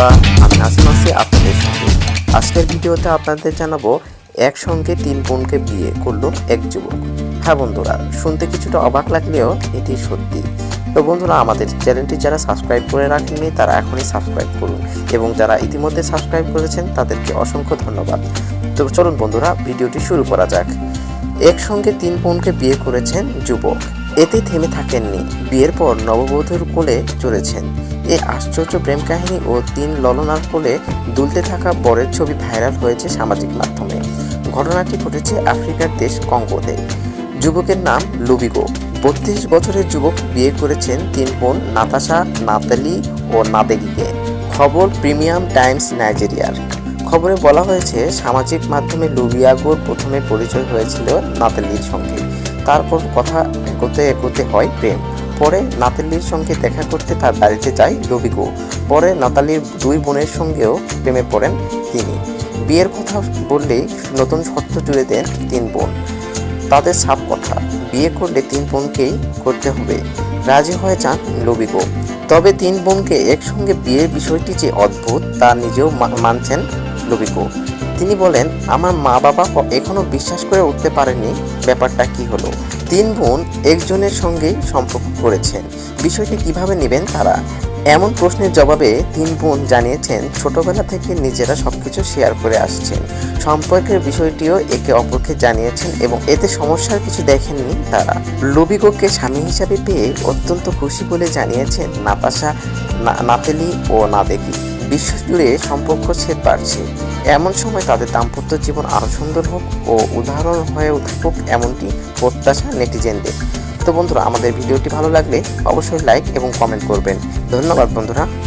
বন্ধুরা, আমি হাসান আছি আপনাদের সঙ্গে আজকের ভিডিওতে আপনাদের জানাব, একসঙ্গে তিন বোনকে বিয়ে করল এক যুবক। হ্যাঁ বন্ধুরা, শুনতে কিছুটা অবাক লাগলেও এটি সত্যি। তো বন্ধুরা, আমাদের চ্যানেলটি যারা সাবস্ক্রাইব করে রাখেননি, তারা এখনই সাবস্ক্রাইব করুন এবং যারা ইতিমধ্যে সাবস্ক্রাইব করেছেন, তাদেরকে অসংখ্য ধন্যবাদ। তো চলুন বন্ধুরা, ভিডিওটি শুরু করা যাক। একসঙ্গে তিন বোনকে বিয়ে করেছেন যুবক। এতে থেমে থাকেননি। বিয়ের পর নববধূর কোলে চলেছেন এ আশ্চর্য প্রেম কাহিনী ও তিন ললনার কোলে দুলতে থাকা বরের ছবি ভাইরাল হয়েছে সামাজিক মাধ্যমে। ঘটনাটি ঘটেছে আফ্রিকার দেশ কঙ্গোতে। যুবকের নাম লুবিগো। বত্রিশ বছরের যুবক বিয়ে করেছেন তিন বোন নাতাশা, নাতালি ও নাদেগিকে। খবর প্রিমিয়াম টাইমস নাইজেরিয়ার। খবরে বলা হয়েছে, সামাজিক মাধ্যমে লুবিয়াগোর প্রথমে পরিচয় হয়েছিল নাতালির সঙ্গে। তারপর কথা এগোতে এগোতে হয় প্রেম। পরে নাতালির সঙ্গে দেখা করতে তার বাড়িতে যায় লুবিগো। পরে নাতালির দুই বোনের সঙ্গেও প্রেমে পড়েন তিনি। বিয়ের কথা বললেই নতুন শর্ত জুড়ে দেন তিন বোন। তাদের সাপ কথা, বিয়ে করলে তিন বোনকেই করতে হবে। রাজি হয়ে যান লবিগো। তবে তিন বোনকে একসঙ্গে বিয়ের বিষয়টি যে অদ্ভুত, তা নিজেও মানছেন লবিগো তিনি বলেন, আমার মা বাবা ক- এখনও বিশ্বাস করে উঠতে পারেনি ব্যাপারটা কি হলো। তিন বোন একজনের সঙ্গেই সম্পর্ক করেছেন। বিষয়টি কীভাবে নেবেন তারা? এমন প্রশ্নের জবাবে তিন বোন জানিয়েছেন, ছোটবেলা থেকে নিজেরা সবকিছু শেয়ার করে আসছেন। সম্পর্কের বিষয়টিও একে অপরকে জানিয়েছেন এবং এতে সমস্যার কিছু দেখেননি তারা। লবিগোকে স্বামী হিসাবে পেয়ে অত্যন্ত খুশি বলে জানিয়েছেন নাতাশা না- নাতেলি ও নাদেকি বিশ্বজুড়ে সম্পর্ক ছেদ বাড়ছে। এমন সময় তাদের দাম্পত্য জীবন আরও সুন্দর হোক ও উদাহরণ হয়ে উঠুক এমনটি প্রত্যাশা নেটিজেনদের। তো বন্ধুরা, আমাদের ভিডিওটি ভালো লাগলে অবশ্যই লাইক এবং কমেন্ট করবেন। ধন্যবাদ বন্ধুরা।